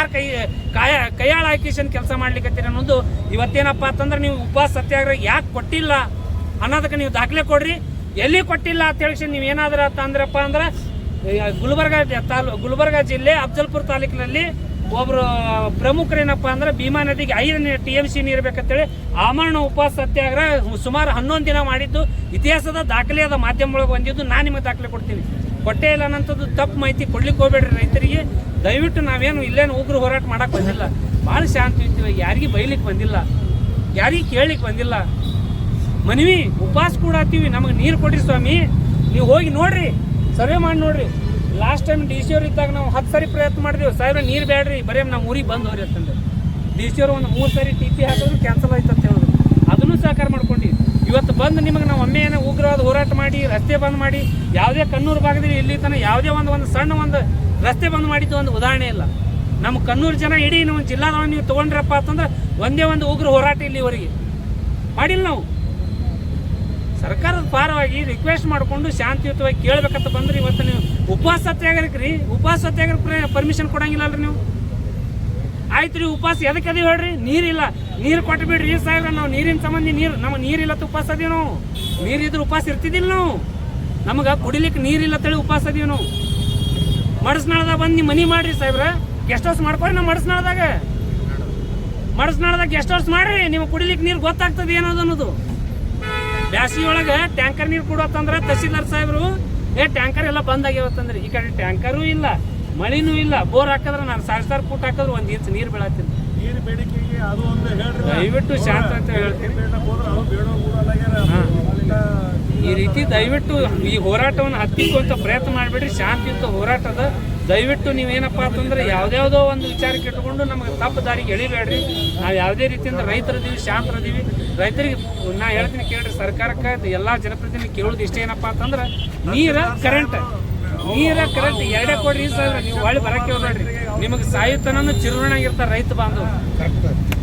ಯಾರು ಕೈ, ಕಾಯ, ಕೈಯಾಳ ಹಾಕಿಸನ್ ಕೆಲಸ ಮಾಡ್ಲಿಕ್ಕತ್ತೀರಿ ಅನ್ನೋದು ಇವತ್ತೇನಪ್ಪ ಅಂತಂದ್ರೆ ನೀವು ಉಪವಾಸ ಸತ್ಯಾಗ್ರಹ ಯಾಕೆ ಕೊಟ್ಟಿಲ್ಲ ಅನ್ನೋದಕ್ಕೆ ನೀವು ದಾಖಲೆ ಕೊಡ್ರಿ. ಎಲ್ಲಿ ಕೊಟ್ಟಿಲ್ಲ ಅಂತ ಹೇಳಿ ನೀವು ಏನಾದ್ರ ಅಂದ್ರಪ್ಪ ಅಂದ್ರೆ ಗುಲ್ಬರ್ಗ ತಾಲೂ, ಗುಲ್ಬರ್ಗ ಜಿಲ್ಲೆ ಅಫ್ಜಲ್ಪುರ ತಾಲೂಕಿನಲ್ಲಿ ಒಬ್ರು ಪ್ರಮುಖರೇನಪ್ಪ ಅಂದ್ರೆ ಭೀಮಾ ನದಿಗೆ ಐದು ಟಿ ಎಂ ಸಿ ನೀರು ಬೇಕಂತೇಳಿ ಆಮರಣ ಉಪವಾಸ ಸತ್ಯಾಗ್ರಹ ಸುಮಾರು ಹನ್ನೊಂದು ದಿನ ಮಾಡಿದ್ದು. ಇತಿಹಾಸದ ದಾಖಲೆಯಾದ ಮಾಧ್ಯಮ ಒಳಗೆ ಬಂದಿದ್ದು. ನಾನು ನಿಮಗೆ ದಾಖಲೆ ಕೊಡ್ತೀನಿ. ಕೊಟ್ಟೇ ಇಲ್ಲ ಅನ್ನೋಂಥದ್ದು ತಪ್ಪು ಮಾಹಿತಿ ಕೊಡ್ಲಿಕ್ಕೆ ಹೋಗ್ಬೇಡ್ರಿ ರೈತರಿಗೆ. ದಯವಿಟ್ಟು ನಾವೇನು ಇಲ್ಲೇನು ಉಗ್ರ ಹೋರಾಟ ಮಾಡಕ್ಕೆ ಬಂದಿಲ್ಲ. ಭಾಳ ಶಾಂತಿ ಇರ್ತೀವಿ ಯಾರಿಗೆ ಬೈಲಿಕ್ಕೆ ಬಂದಿಲ್ಲ. ಯಾರಿಗೆ ಕೇಳಲಿಕ್ಕೆ ಬಂದಿಲ್ಲ. ಮನವಿ ಉಪವಾಸ ಕೂಡ ಆತೀವಿ ನಮಗೆ ನೀರು ಕೊಡ್ರಿ ಸ್ವಾಮಿ. ನೀವು ಹೋಗಿ ನೋಡ್ರಿ. ಸರ್ವೆ ಮಾಡಿ ನೋಡ್ರಿ. ಲಾಸ್ಟ್ ಟೈಮ್ ಡಿ ಸಿ ಅವ್ರು ಇದ್ದಾಗ ನಾವು ಹತ್ತು ಸರಿ ಪ್ರಯತ್ನ ಮಾಡಿದೆವು. ಸಾವಿರ ನೀರು ಬೇಡ್ರಿ ಬರೀ ನಮ್ಮ ಊರಿಗೆ ಬಂದು ಹೋಗ್ರಿ ಅಂತಂದ್ರೆ. ಡಿ ಸಿ ಅವರು ಒಂದು ಮೂರು ಸರಿ ಟಿ ಪಿ ಹಾಕಿದ್ರು ಕ್ಯಾನ್ಸಲ್ ಆಯ್ತು ಅಂತ ಹೇಳಿದ್ರು. ಅದನ್ನು ಸಹಕಾರ ಮಾಡ್ಕೊಂಡು ಇವತ್ತು ಬಂದು ನಿಮಗೆ ನಾವು ಒಮ್ಮೆ ಏನೋ ಉಗ್ರವಾದ ಹೋರಾಟ ಮಾಡಿ, ರಸ್ತೆ ಬಂದ್ ಮಾಡಿ, ಯಾವುದೇ ಕಣ್ಣೂರು ಭಾಗದಲ್ಲಿ ಇಲ್ಲಿ ತನಕ ಯಾವುದೇ ಒಂದು ಒಂದು ಸಣ್ಣ ಒಂದು ರಸ್ತೆ ಬಂದ್ ಮಾಡಿದ್ದು ಒಂದು ಉದಾಹರಣೆ ಇಲ್ಲ. ನಮ್ಮ ಕಣ್ಣೂರು ಜನ ಇಡೀ ನಮ್ಮ ಜಿಲ್ಲಾದೊಳಗೆ ನೀವು ತಗೊಂಡ್ರಪ್ಪ ಅಂತಂದ್ರೆ ಒಂದೇ ಒಂದು ಉಗ್ರ ಹೋರಾಟ ಇಲ್ಲಿವರೆಗೆ. ಮಾಡಿಲ್ಲ ನಾವು. ಸರ್ಕಾರದ ಪಾರವಾಗಿ ರಿಕ್ವೆಸ್ಟ್ ಮಾಡಿಕೊಂಡು ಶಾಂತಿಯುತವಾಗಿ ಕೇಳಬೇಕಂತ ಬಂದ್ರೆ ಇವತ್ತು ನೀವು ಉಪವಾಸ ಸತ್ಯಾಗ್ರಹಕ್ಕೆ ಉಪವಾಸ ಸತ್ಯಾಗ್ರಹ ಪರ್ಮಿಷನ್ ಕೊಡಂಗಿಲ್ಲ ಅಲ್ರಿ ನೀವು. ಆಯ್ತು ರೀ ಉಪವಾಸ ಎದಕ್ಕೆ ಅದೀವಿ ಹೇಳ್ರಿ? ನೀರಿಲ್ಲ ನೀರು ಕೊಟ್ಟು ಬಿಡ್ರಿ ಸಾಹೇಬ್ರ, ನಾವು ನೀರಿನ ಸಂಬಂಧಿ ನೀರು ನಮಗೆ ನೀರಿಲ್ಲ ಉಪವಾಸ ಅದೀವಿ ನಾವು. ನೀರಿದ್ರೆ ಉಪವಾಸ ಇರ್ತಿದ್ದಿಲ್ಲ ನಾವು. ನಮಗೆ ಕುಡಿಲಿಕ್ಕೆ ನೀರಿಲ್ಲ ತಳಿ ಉಪವಾಸ ಅದೀವಿ ನಾವು. ಮಡಸ್ನಾಳದಾಗ ಬಂದು ನಿಮ್ಮ ಮನೆ ಮಾಡ್ರಿ ಸಾಹೇಬ್ರ. ಗೆಸ್ಟ್ ಹೌಸ್ ಮಾಡ್ಕೊರಿ ನಾವು ಮಡಸ್ನಾಳದಾಗ. ಮಡಸ್ನಾಳದಾಗ ಗೆಸ್ಟ್ ಹೌಸ್ ಮಾಡ್ರಿ. ನಿಮ್ಗೆ ಕುಡಿಲಿಕ್ಕೆ ನೀರು ಗೊತ್ತಾಗ್ತದೆ ಏನದು ಅನ್ನೋದು. ಬ್ಯಾಸಿಗೆ ಒಳಗೆ ಟ್ಯಾಂಕರ್ ನೀರು ಕೊಡೋತಂದ್ರೆ ತಹಸೀಲ್ದಾರ್ ಸಾಹೇಬ್ರು, ಏ, ಟ್ಯಾಂಕರ್ ಎಲ್ಲ ಬಂದ್ ಆಗ್ಯಾವತ್ತಂದ್ರೆ. ಈ ಕಡೆ ಟ್ಯಾಂಕರೂ ಇಲ್ಲ. ಮಳಿನೂ ಇಲ್ಲ ಬೋರ್ ಹಾಕಿದ್ರೆ ನಾನು ಸಾವಿರ ಫುಟ್ ಹಾಕಿದ್ರೆ ಒಂದು ಇಂಚು ನೀರು ಬೆಳಾತೀನಿ ನೀರು ಬೇಡಿಕೆಗೆ ಅದು ಒಂದು ಹೇಳ್ರಿ ದಯವಿಟ್ಟು ಶಾಂತ ಅಂತ ಹೇಳ್ತೀನಿ. ಈ ರೀತಿ ದಯವಿಟ್ಟು ಈ ಹೋರಾಟವನ್ನು ಹತ್ತಿಕ್ಕುವಂತ ಪ್ರಯತ್ನ ಮಾಡಿಬಿಡ್ರಿ. ಶಾಂತಿಯುತ ಹೋರಾಟದ ದಯವಿಟ್ಟು ನೀವೇನಪ್ಪ ಅಂತಂದ್ರೆ ಯಾವ್ದ್ಯಾವ್ದೋ ಒಂದು ವಿಚಾರಕ್ಕೆ ಇಟ್ಟುಕೊಂಡು ನಮಗೆ ತಪ್ಪು ದಾರಿಗೆ ಎಳಿಬೇಡ್ರಿ. ನಾವು ಯಾವುದೇ ರೀತಿಯಿಂದ ರೈತರದೀವಿ ಶಾಂತರದೀವಿ ರೈತರಿಗೆ ನಾ ಹೇಳ್ತೀನಿ ಕೇಳ್ರಿ ಸರ್ಕಾರಕ್ಕೆ ಎಲ್ಲ ಜನಪ್ರತಿನಿಧಿ ಕೇಳೋದು ಇಷ್ಟ ಏನಪ್ಪ ಅಂತಂದ್ರೆ ನೀರ ಕರೆಂಟ್ ನೀರ ಕರೆಕ್ಟ್ ಎರಡೇ ಕೊಡ್ರಿ ಸರ್ ನೀವು ಹೊಳ್ಳಿ ಬರಕ್ಕೆ ಹೋಗ್ಬೇಡ್ರಿ ನಿಮಗೆ ಸಾಯುತ್ತನೂ ಚಿರುಣಾಗಿರ್ತಾರೆ ರೈತ ಬಾಂಧವ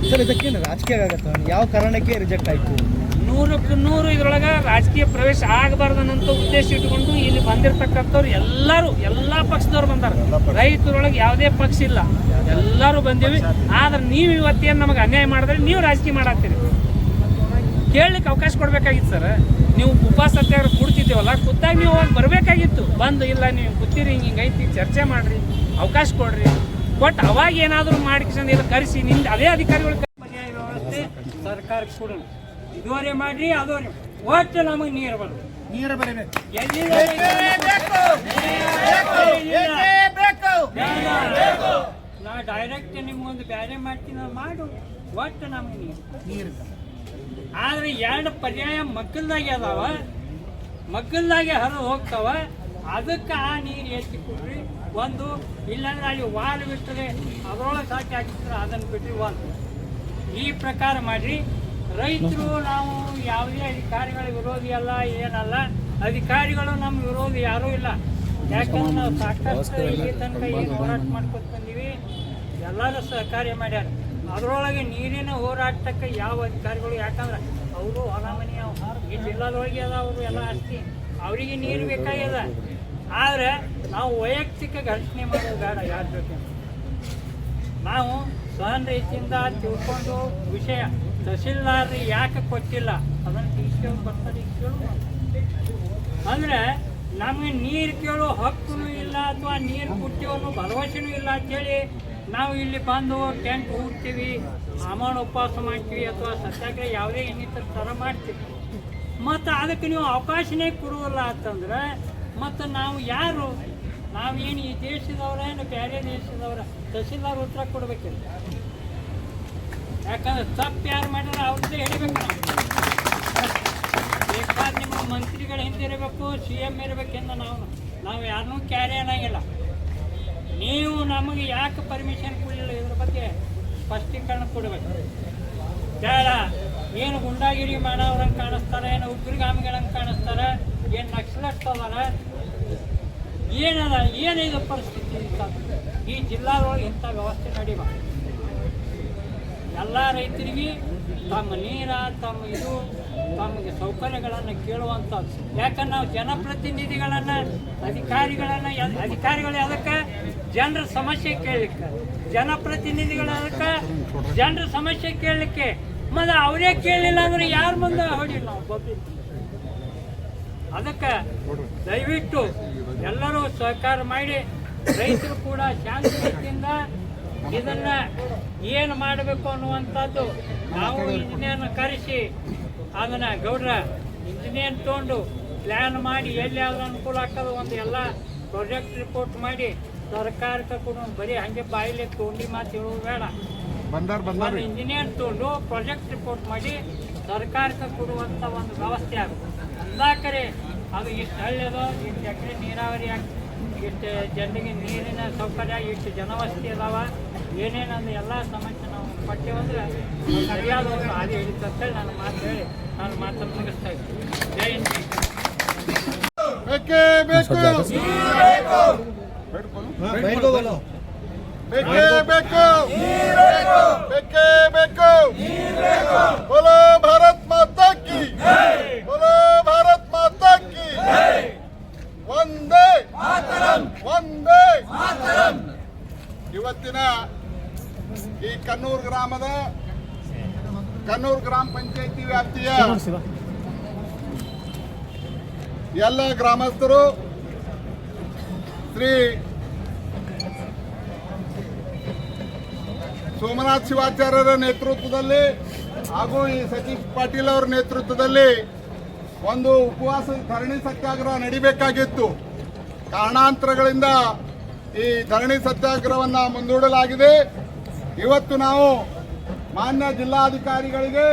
ಸರ್ ಇದಕ್ಕೇನು ರಾಜಕೀಯ ಆಗತ್ತೆ? ಯಾವ ಕಾರಣಕ್ಕೆ ರಿಜೆಕ್ಟ್ ಆಯ್ತು? ನೂರಕ್ಕೆ ನೂರು ಇದ್ರೊಳಗೆ ರಾಜಕೀಯ ಪ್ರವೇಶ ಆಗಬಾರ್ದು ಅನ್ನೋ ಉದ್ದೇಶ ಇಟ್ಕೊಂಡು ಇಲ್ಲಿ ಬಂದಿರತಕ್ಕಂಥವ್ರು ಎಲ್ಲರೂ ಎಲ್ಲಾ ಪಕ್ಷದವ್ರು ಬಂದಾರ. ರೈತರೊಳಗೆ ಯಾವುದೇ ಪಕ್ಷ ಇಲ್ಲ. ಎಲ್ಲರೂ ಬಂದೀವಿ. ಆದ್ರೆ ನೀವು ಇವತ್ತೇನು ನಮಗೆ ಅನ್ಯಾಯ ಮಾಡಿದ್ರೆ ನೀವು ರಾಜಕೀಯ ಮಾಡತ್ತೀರಿ ಕೇಳಲಿಕ್ಕೆ ಅವಕಾಶ ಕೊಡಬೇಕಾಗಿತ್ತು ಸರ್. ನೀವು ಉಪವಾಸ ಸತ್ಯಾಗ್ರಹ ಕೊಡ್ತಿದ್ದೇವಲ್ಲ ಖುದ್ದಾಗಿ ನೀವು ಅವಾಗ ಬರಬೇಕಾಗಿತ್ತು. ಬಂದು ಇಲ್ಲ ನೀವು ಕೂತೀರಿ ಹಿಂಗೆ ಹಿಂಗೆ ಐತಿ ಚರ್ಚೆ ಮಾಡಿರಿ ಅವಕಾಶ ಕೊಡ್ರಿ. ಬಟ್ ಅವಾಗ ಏನಾದರೂ ಮಾಡಿಕೊಂಡು ಇಲ್ಲ ಕರೆಸಿ ನಿಮ್ದು ಅದೇ ಅಧಿಕಾರಿಗಳು ಪರ್ಯಾಯ ವ್ಯವಸ್ಥೆ ಸರ್ಕಾರಕ್ಕೆ ಕೊಡೋಣ. ಇದುವರೆ ಮಾಡಿರಿ ಅದೋರೆ ಒಟ್ಟು ನಮಗೆ ನೀರು ಬರೋದು ನೀರು ಬರಬೇಕು. ನಾ ಡೈರೆಕ್ಟ್ ನಿಮ್ಗೊಂದು ಬ್ಯಾರೆ ಮಾಡ್ತೀನಿ ಮಾಡು. ಒಟ್ಟು ನಮಗೆ ನೀರು. ನೀರು ಆದ್ರೆ ಎರಡು ಪರ್ಯಾಯ ಮಗ್ಗಲ್ದಾಗೆ ಅದಾವ. ಮಗ್ಗಲ್ದಾಗೆ ಹರಿದು ಹೋಗ್ತಾವ. ಅದಕ್ಕೆ ಆ ನೀರು ಎತ್ತಿ ಕೊಡ್ರಿ. ಒಂದು, ಇಲ್ಲಾಂದ್ರೆ ಅಲ್ಲಿ ವಾರ ಬಿಟ್ಟರೆ ಅದರೊಳಗೆ ಸಾಕಿ ಹಾಕಿದ್ರೆ ಅದನ್ನು ಬಿಟ್ಟು ಒಂದು ಈ ಪ್ರಕಾರ ಮಾಡಿರಿ. ರೈತರು ನಾವು ಯಾವುದೇ ಅಧಿಕಾರಿಗಳ ವಿರೋಧಿ ಅಲ್ಲ, ಏನಲ್ಲ. ಅಧಿಕಾರಿಗಳು ನಮ್ಮ ವಿರೋಧಿ ಯಾರೂ ಇಲ್ಲ. ಯಾಕಂದ್ರೆ ನಾವು ಸಾಕಷ್ಟು ಈ ತನಕ ಏನು ಹೋರಾಟ ಮಾಡ್ಕೊತ ಬಂದೀವಿ. ಎಲ್ಲರೂ ಸಹಕಾರ್ಯ ಮಾಡ್ಯಾರ. ಅದರೊಳಗೆ ನೀರಿನ ಹೋರಾಟಕ್ಕೆ ಯಾವ ಅಧಿಕಾರಿಗಳು, ಯಾಕಂದ್ರೆ ಅವರು ಹೊಲ ಮನೆ ಅವ. ಈ ಜಿಲ್ಲಾದೊಳಗೆ ಅದ ಅವರು ಎಲ್ಲ ಆಸ್ತಿ ಅವರಿಗೆ ನೀರು ಬೇಕಾಗ್ಯದ. ಆದರೆ ನಾವು ವೈಯಕ್ತಿಕ ಘರ್ಷಣೆ ಮಾಡೋದು ಬೇಡ, ಯಾರ ಜೊತೆ? ನಾವು ಸಹನ್ ತಿಳ್ಕೊಂಡು ವಿಷಯ ತಹಸೀಲ್ದಾರ್ ಯಾಕೆ ಕೊಟ್ಟಿಲ್ಲ? ಅದನ್ನು ಟೀಚರ್ ಬರ್ತಾರೆ ಕೇಳು ಅಂದ್ರೆ ನಮಗೆ ನೀರು ಕೇಳೋ ಹಕ್ಕೂ ಇಲ್ಲ ಅಥವಾ ನೀರು ಕುಟ್ಟಿ ಅನ್ನೋ ಭರವಸೆನೂ ಇಲ್ಲ ಅಂತೇಳಿ ನಾವು ಇಲ್ಲಿ ಬಂದು ಟೆಂಟ್ ಹೋಗ್ತೀವಿ ಅಮಾನ ಉಪವಾಸ ಮಾಡ್ತೀವಿ ಅಥವಾ ಸತ್ಯಾಗ್ರಹ ಯಾವುದೇ ಇನ್ನಿತರ ಥರ ಮಾಡ್ತೀವಿ. ಮತ್ತು ಅದಕ್ಕೆ ನೀವು ಅವಕಾಶನೇ ಕೊಡುವಲ್ಲ ಅಂತಂದ್ರೆ, ಮತ್ತು ನಾವು ಯಾರು? ನಾವೇನು ಈ ದೇಶದವ್ರ ಏನು ಬೇರೆ ದೇಶದವರ ತಹಸೀಲ್ದಾರ್ ಉತ್ತರ ಕೊಡ್ಬೇಕಿಲ್ಲ. ಯಾಕಂದ್ರೆ ತಪ್ಪು ಯಾರು ಮಾಡಿದ್ರೆ ಅವ್ರದ್ದೇ ಹೇಳಬೇಕು ನಾವು. ಬೇಕಾದ್ರೆ ನಿಮ್ಮ ಮಂತ್ರಿಗಳ ಹಿಂದೆ ಇರಬೇಕು, ಸಿ ಎಂ ಇರಬೇಕೆಂದು ನಾವು ನಾವು ಯಾರನ್ನೂ ಕ್ಯಾರಿ ಅನ್ನಂಗಿಲ್ಲ. ನೀವು ನಮಗೆ ಯಾಕೆ ಪರ್ಮಿಷನ್ ಕೊಡಲಿಲ್ಲ ಇದ್ರ ಬಗ್ಗೆ ಸ್ಪಷ್ಟೀಕರಣ ಕೊಡಬೇಕು. ಬೇಡ. ಏನು ಗುಂಡಾಗಿರಿ ಮಾಡೋರಂಗೆ ಕಾಣಿಸ್ತಾರೆ, ಏನು ಉಗ್ರಗಾಮಿಗಳಂಗೆ ಕಾಣಿಸ್ತಾರೆ, ಏನು ನಕ್ಸಲಟ್ಸ್ ಅದಾರ ಏನದ ಏನಿದು ಪರಿಸ್ಥಿತಿ ಇಂಥ ಈ ಜಿಲ್ಲಾದೊಳಗೆ ಇಂಥ ವ್ಯವಸ್ಥೆ ನಡಿಬಾರ್ದು ಎಲ್ಲ ರೈತರಿಗೆ ತಮ್ಮ ನೀರ, ತಮ್ಮ ಇದು, ತಮಗೆ ಸೌಕರ್ಯಗಳನ್ನು ಕೇಳುವಂಥದ್ದು. ಯಾಕಂದ್ರೆ ನಾವು ಜನಪ್ರತಿನಿಧಿಗಳನ್ನು, ಅಧಿಕಾರಿಗಳನ್ನು, ಅಧಿಕಾರಿಗಳು ಅದಕ್ಕೆ ಜನರ ಸಮಸ್ಯೆ ಕೇಳಲಿಕ್ಕೆ, ಜನಪ್ರತಿನಿಧಿಗಳ ಜನರ ಸಮಸ್ಯೆ ಕೇಳಲಿಕ್ಕೆ. ಮತ್ತೆ ಅವರೇ ಕೇಳಲಿಲ್ಲ ಅಂದ್ರೆ ಯಾರ ಮುಂದೆ ಹೊಡಿಲ್ಲ ನಾವು ಬಬ್ಬಿ ಅದಕ್ಕೆ ದಯವಿಟ್ಟು ಎಲ್ಲರೂ ಸಹಕಾರ ಮಾಡಿ, ರೈತರು ಕೂಡ ಶಾಂತಿಯಿಂದ ಇದನ್ನ ಏನು ಮಾಡಬೇಕು ಅನ್ನುವಂಥದ್ದು ನಾವು ಇಂಜಿನಿಯರ್ನ ಕರೆಸಿ, ಅದನ್ನ ಗೌಡ್ರ ಇಂಜಿನಿಯರ್ ತೊಗೊಂಡು ಪ್ಲ್ಯಾನ್ ಮಾಡಿ ಎಲ್ಲಿ ಯಾವ್ದು ಅನುಕೂಲ ಆಗ್ತದೆ ಒಂದು ಎಲ್ಲ ಪ್ರಾಜೆಕ್ಟ್ ರಿಪೋರ್ಟ್ ಮಾಡಿ ಸರ್ಕಾರಕ್ಕೆ ಕೊಡುವ ಬರೀ ಹಂಗೆ ಬಾಯಿಲೆ ತೋಂಡಿ ಮಾತು ಹೇಳೋದು ಬೇಡ. ಬಂದಾರ್ ಒಂದು ಇಂಜಿನಿಯರ್ ತಗೊಂಡು ಪ್ರಾಜೆಕ್ಟ್ ರಿಪೋರ್ಟ್ ಮಾಡಿ ಸರ್ಕಾರಕ್ಕೆ ಕೊಡುವಂತ ಒಂದು ವ್ಯವಸ್ಥೆ ಆಗುತ್ತೆ ಅಂದಾಕರೆ ಅದು ಇಷ್ಟು ಹಳ್ಳಿಯದು ಇಷ್ಟು ಎಕರೆ ನೀರಾವರಿ ಆಗಿ ಇಷ್ಟು ಜನರಿಗೆ ನೀರಿನ ಸೌಕರ್ಯ ಇಷ್ಟು ಜನವಸತಿ ಅದಾವ ಏನೇನಂದು ಎಲ್ಲ ಸಮಸ್ಯೆ ನಾವು ಪಟ್ಟೆವಂದ್ರೆ ಸರಿಯಾದ ಒಂದು ಹಾದಿ ಹಿಡಿತಂತೇಳಿ ನಾನು ಮಾತು ಹೇಳಿ ನಾನು ಮಾತನ್ನು ಮುಗಿಸ್ತಾ ಇದ್ದೀನಿ. ಜೈ ಹಿಂದ್. ಬೇಕೇ ಬೇಕು ಬೈಲ್ಗೋಗಲ್ಲ ಬೇಕೇ ಬೇಕು ಬೇಕೇ ಬೇಕು ಬೋಲೋ ಭಾರತ್ ಮಾತಾ ಕಿ. ಬೋಲೋ ಭಾರತ್ ಮಾತಾ ಕಿ. ಒಂದೇ ಒಂದೇ ಇವತ್ತಿನ ಈ ಕನ್ನೂರು ಗ್ರಾಮದ ಕನ್ನೂರು ಗ್ರಾಮ ಪಂಚಾಯಿತಿ ವ್ಯಾಪ್ತಿಯ ಎಲ್ಲ ಗ್ರಾಮಸ್ಥರು ಶ್ರೀ ಸೋಮನಾಥ್ ಶಿವಾಚಾರ್ಯರ ನೇತೃತ್ವದಲ್ಲಿ ಹಾಗೂ ಈ ಸತೀಶ್ ಪಾಟೀಲ್ ಅವರ ನೇತೃತ್ವದಲ್ಲಿ ಒಂದು ಉಪವಾಸ ಧರಣಿ ಸತ್ಯಾಗ್ರಹ ನಡಿಬೇಕಾಗಿತ್ತು. ಕಾರಣಾಂತರಗಳಿಂದ ಈ ಧರಣಿ ಸತ್ಯಾಗ್ರಹವನ್ನು ಮುಂದೂಡಲಾಗಿದೆ. ಇವತ್ತು ನಾವು ಮಾನ್ಯ ಜಿಲ್ಲಾಧಿಕಾರಿಗಳಿಗೆ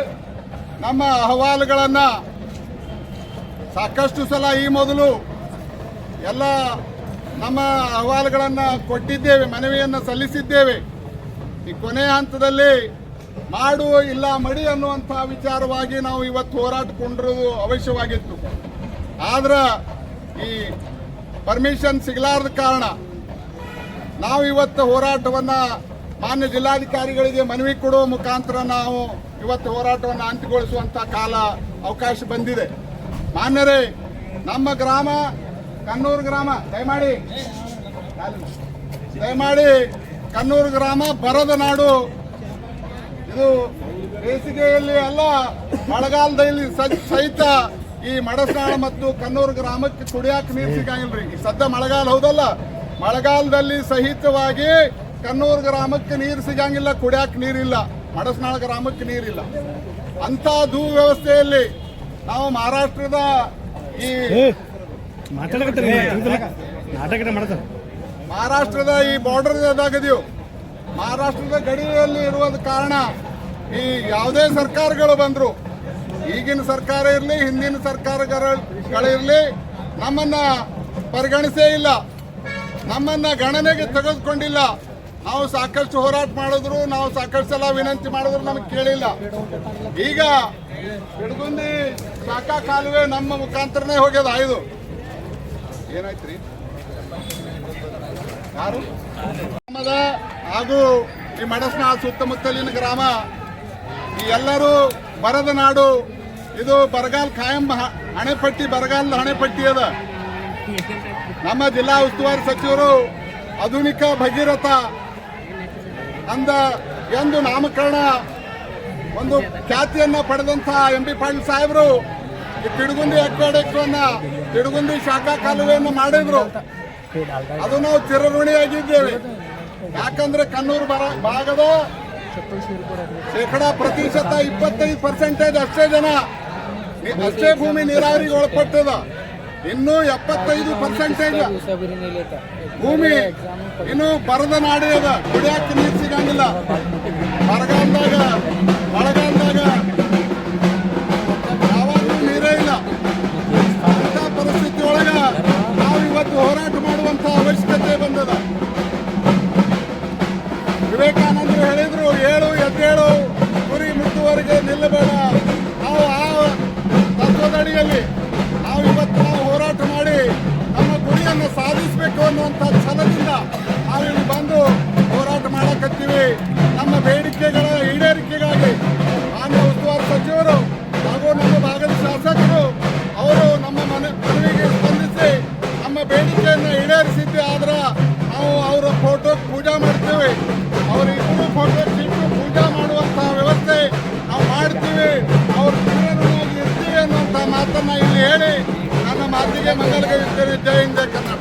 ನಮ್ಮ ಅಹವಾಲುಗಳನ್ನು ಸಾಕಷ್ಟು ಸಲ ಈ ಮೊದಲು ಎಲ್ಲ ನಮ್ಮ ಅಹವಾಲುಗಳನ್ನು ಕೊಟ್ಟಿದ್ದೇವೆ, ಮನವಿಯನ್ನು ಸಲ್ಲಿಸಿದ್ದೇವೆ. ಈ ಕೊನೆಯ ಹಂತದಲ್ಲಿ ಮಾಡು ಇಲ್ಲ ಮಡಿ ಅನ್ನುವಂತಹ ವಿಚಾರವಾಗಿ ನಾವು ಇವತ್ತು ಹೋರಾಟಕೊಂಡಿರೋದು ಅವಶ್ಯವಾಗಿತ್ತು. ಆದ್ರೆ ಈ ಪರ್ಮಿಷನ್ ಸಿಗಲಾರದ ಕಾರಣ ನಾವು ಇವತ್ತು ಹೋರಾಟವನ್ನು ಮಾನ್ಯ ಜಿಲ್ಲಾಧಿಕಾರಿಗಳಿಗೆ ಮನವಿ ಕೊಡುವ ಮುಖಾಂತರ ನಾವು ಇವತ್ತು ಹೋರಾಟವನ್ನು ಅಂತ್ಯಗೊಳಿಸುವಂಥ ಕಾಲ ಅವಕಾಶ ಬಂದಿದೆ. ಮಾನ್ಯರೇ, ನಮ್ಮ ಗ್ರಾಮ ಕನ್ನೂರು ಗ್ರಾಮ, ದಯಮಾಡಿ. ದಯಮಾಡಿ ಕನ್ನೂರು ಗ್ರಾಮ ಬರದ ನಾಡು. ಇದು ಬೇಸಿಗೆಯಲ್ಲಿ ಅಲ್ಲ, ಮಳೆಗಾಲದಲ್ಲಿ ಸಹಿತ ಈ ಮಡಸ್ನಾಳ ಮತ್ತು ಕನ್ನೂರು ಗ್ರಾಮಕ್ಕೆ ಕುಡಿಯಾಕ ನೀರು ಸಿಗಂಗಿಲ್ರಿ. ರೀ ಸದ್ಯ ಮಳೆಗಾಲ ಹೌದಲ್ಲ? ಮಳೆಗಾಲದಲ್ಲಿ ಸಹಿತವಾಗಿ ಕನ್ನೂರು ಗ್ರಾಮಕ್ಕೆ ನೀರು ಸಿಗಂಗಿಲ್ಲ, ಕುಡಿಯಾಕ ನೀರಿಲ್ಲ. ಮಡಸ್ನಾಳ ಗ್ರಾಮಕ್ಕೆ ನೀರಿಲ್ಲ. ಅಂತ ದು ವ್ಯವಸ್ಥೆಯಲ್ಲಿ ನಾವು ಮಹಾರಾಷ್ಟ್ರದ ಈ ನಾಟಕ ಮಹಾರಾಷ್ಟ್ರದ ಈ ಬಾರ್ಡರ್ ಇದಾಗಿದೆಯೋ ಮಹಾರಾಷ್ಟ್ರದ ಗಡಿಯಲ್ಲಿ ಇರುವಂತ ಕಾರಣ ಈ ಯಾವುದೇ ಸರ್ಕಾರಗಳು ಬಂದ್ರು, ಈಗಿನ ಸರ್ಕಾರ ಇರಲಿ, ಹಿಂದಿನ ಸರ್ಕಾರಗಳಿರಲಿ ನಮ್ಮನ್ನ ಪರಿಗಣಿಸೇ ಇಲ್ಲ, ನಮ್ಮನ್ನ ಗಣನೆಗೆ ತೆಗೆದುಕೊಂಡಿಲ್ಲ. ನಾವು ಸಾಕಷ್ಟು ಹೋರಾಟ ಮಾಡಿದ್ರು, ನಾವು ಸಾಕಷ್ಟು ಸಲ ವಿನಂತಿ ಮಾಡಿದ್ರು, ನಮಗೆ ಕೇಳಿಲ್ಲ. ಈಗ ಬಿಡಗುಂದಿ ಶಾಖಾ ಕಾಲುವೆ ನಮ್ಮ ಮುಖಾಂತರನೇ ಹೋಗ್ಯದ ಇದು ಏನಾಯ್ತ್ರಿ? ಯಾರು? ಗ್ರಾಮದ ಹಾಗೂ ಈ ಮಡಸ್ನ ಸುತ್ತಮುತ್ತಲಿನ ಗ್ರಾಮ, ಈ ಎಲ್ಲರೂ ಬರದ ನಾಡು. ಇದು ಬರಗಾಲ ಕಾಯಂ ಹಣೆಪಟ್ಟಿ ಬರಗಾಲದ ಹಣೆಪಟ್ಟಿ ಅದ. ನಮ್ಮ ಜಿಲ್ಲಾ ಉಸ್ತುವಾರಿ ಸಚಿವರು ಆಧುನಿಕ ಭಗೀರಥ ಅಂದ ಎಂದು ನಾಮಕರಣ ಒಂದು ಖ್ಯಾತಿಯನ್ನ ಪಡೆದಂತಹ ಎಂ ಪಿ ಪಾಟೀಲ್ ಸಾಹೇಬರು ಈ ತಿಡುಗುಂದಿ ಅಕ್ವಾಡಕ್ವನ್ನ ತಿಡುಗುಂದಿ ಶಾಖಾ ಕಾಲುವೆಯನ್ನು ಮಾಡಿದ್ರು. ಅದು ನಾವು ಚಿರಋಣಿಯಾಗಿದ್ದೇವೆ. ಯಾಕಂದ್ರೆ ಕಣ್ಣೂರು ಬರ, ಭಾಗದ ಶೇಕಡಾ ಪ್ರತಿಶತ ಇಪ್ಪತ್ತೈದು ಪರ್ಸೆಂಟೇಜ್ ಅಷ್ಟೇ ಜನ ಅಷ್ಟೇ ಭೂಮಿ ನೀರಾವರಿಗೆ ಒಳಪಟ್ಟದ. ಇನ್ನು ಎಪ್ಪತ್ತೈದು ಪರ್ಸೆಂಟೇಜ್ ಭೂಮಿ ಇನ್ನು ಬರದ ನಾಡಿ ಅದ. ಕುಡಿಯಕ್ಕೆ ನೀರು ಸಿಗಂಗಿಲ್ಲ. ಬರಗಾಲದಾಗ ಬಂದದ. ವಿವೇಕಾನಂದರು ಹೇಳಿದ್ರು ಏಳು ಎದ್ದೇಳು ಗುರಿ ಮುಟ್ಟುವರೆಗೆ ನಿಲ್ಲಬೇಡ. ನಾವು ಆ ತತ್ವದಡಿಯಲ್ಲಿ ಮಾತನ್ನ ಇಲ್ಲಿ ಹೇಳಿ ನನ್ನ ಮಾತಿಗೆ ಮಂಗಲಗೆ ವಿದ್ಯೆ ವಿದ್ಯೆಯಿಂದ ಕನ್ನಡ.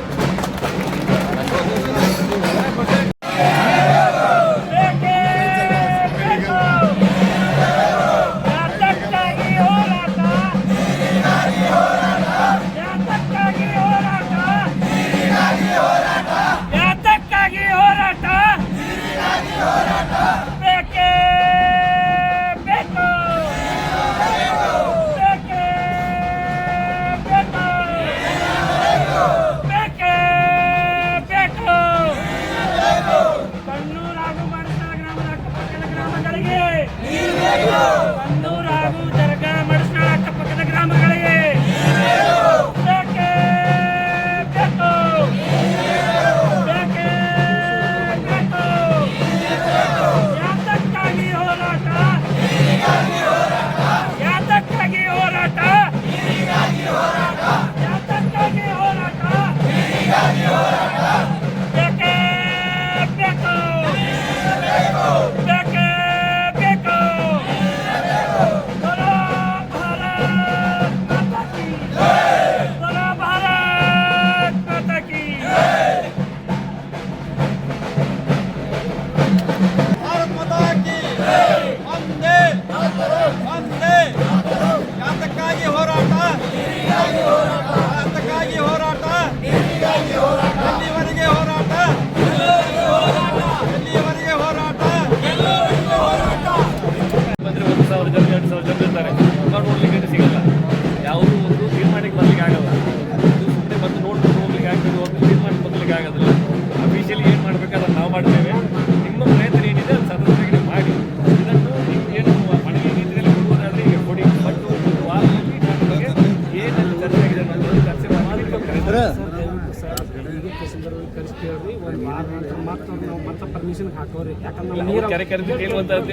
ಆಗ್ತದೆ ನಾವು ಪರ್ಮಿಷನ್ ಹಾಕೋರಿ. ಯಾಕಂದ್ರೆ ನೀರು ಕೆರೆ ಕೆರೆ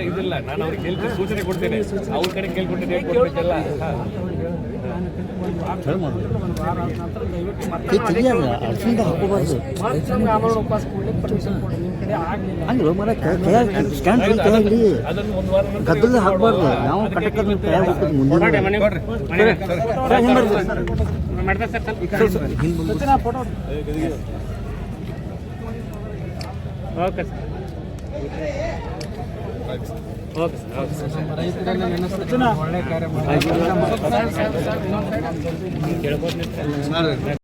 ಇದಿಲ್ಲ. ನಾನು ಅವ್ರಿಗೆ ಸೂಚನೆ ಕೊಡ್ತೀನಿ. ಅವ್ರ ಕಡೆ ಕೇಳ್ಕೊಂಡು ಕೇಳ್ಬೇಕಲ್ಲ ಗದ್ದಲ ಹಾಕಬಾರ್ದು. ನಾವು ಕಟಕದ ಮುಂದೆ ಮಾಡ್ತಾರೆ sir. Okay sir okay sir okay sir ರೈತರನ್ನ ಒಳ್ಳೆ ಕಾರ್ಯ ಮಾಡಿ